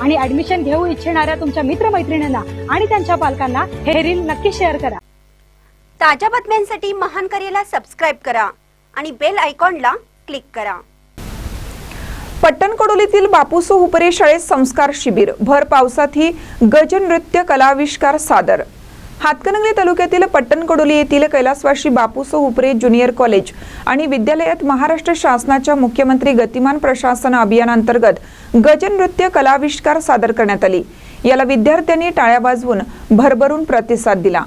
आणि ऍडमिशन घेऊ इच्छिणाऱ्या तुमच्या मित्रमैत्रिणींना आणि त्यांच्या पालकांना हे रील नक्की शेअर करा. ताज्या बातम्यांसाठी महान करेला सबस्क्राईब करा आणि बेल आयकॉनला क्लिक करा. पट्टणकडोलीतील बापूसो हुपरे शाळेत संस्कार शिबिर. भर पावसातही गजनृत्य कलाविष्कार सादर. हातकणंगले तालुक्यातील पट्टणकडोली येथील कैलासवाशी बापूसो हुपरे ज्युनियर कॉलेज आणि विद्यालयात महाराष्ट्र शासनाच्या मुख्यमंत्री गतिमान प्रशासन अभियानांतर्गत गजनृत्य कलाविष्कार सादर करण्यात आली. याला विद्यार्थ्यांनी टाळ्या वाजवून भरभरून प्रतिसाद दिला.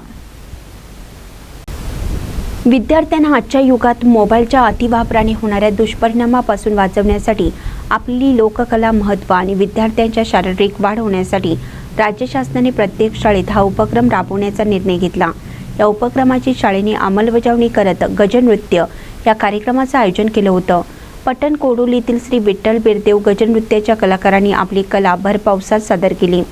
विद्यार्थ्यांना आजच्या युगात मोबाईलच्या अतिवापराने होणाऱ्या दुष्परिणामापासून वाचवण्यासाठी आपली लोककला महत्त्व आणि विद्यार्थ्यांच्या शारीरिक वाढ होण्यासाठी राज्य शासनाने प्रत्येक शाळेत हा उपक्रम राबवण्याचा निर्णय घेतला. या उपक्रमाची शाळेने अंमलबजावणी करत गजनृत्य या कार्यक्रमाचं आयोजन केलं होतं. पटण कोडोलीतील श्री विठ्ठल बिरदेव गजनृत्याच्या कलाकारांनी आपली कला भर पावसात सादर केली.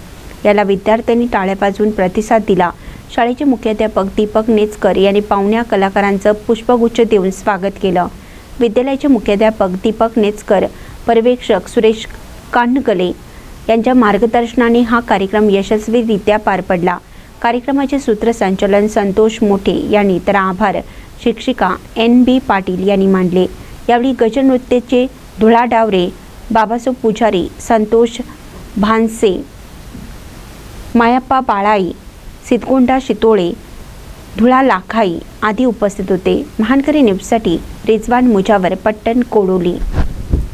याला विद्यार्थ्यांनी टाळ्या वाजवून प्रतिसाद दिला. शाळेचे मुख्याध्यापक दीपक नेचकर यांनी पाहुण्या कलाकारांचं पुष्पगुच्छ देऊन स्वागत केलं. विद्यालयाचे मुख्याध्यापक दीपक नेचकर पर्यवेक्षक सुरेश कांडगले यांच्या मार्गदर्शनाने हा कार्यक्रम यशस्वीरित्या पार पडला. कार्यक्रमाचे सूत्रसंचालन संतोष मोठे यांनी तर आभार शिक्षिका एन बी पाटील यांनी मांडले. यावेळी गजनृत्याचे धुळा डावरे बाबासाहेब पुजारी संतोष भानसे मायाप्पा बाळाई सिद्धगोंडा शितोळे धुळा लाखाई आदी उपस्थित होते. महानकरी न्यूजसाठी रिजवान मुजावर पट्टण कोडोली.